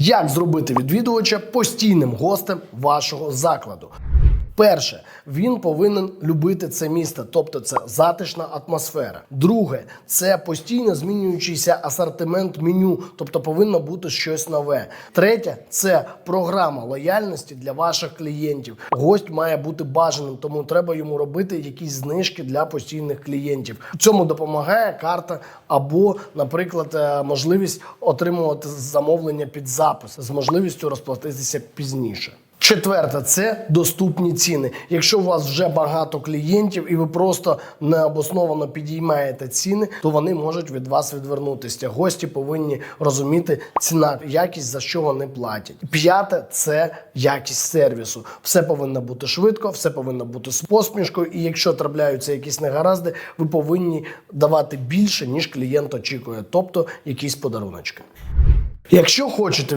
Як зробити відвідувача постійним гостем вашого закладу? Перше, він повинен любити це місто, тобто це затишна атмосфера. Друге, це постійно змінюючийся асортимент меню, тобто повинно бути щось нове. Третє це програма лояльності для ваших клієнтів. Гость має бути бажаним, тому треба йому робити якісь знижки для постійних клієнтів. Цьому допомагає карта або, наприклад, е, можливість отримувати замовлення під запис з можливістю розплатитися пізніше. Четверте, це доступні ціни. Якщо у вас вже багато клієнтів і ви просто необосновано підіймаєте ціни, то вони можуть від вас відвернутися. Гості повинні розуміти ціна, якість за що вони платять. П'яте це якість сервісу. Все повинно бути швидко, все повинно бути з посмішкою. І якщо трапляються якісь негаразди, ви повинні давати більше ніж клієнт очікує, тобто якісь подаруночки. Якщо хочете від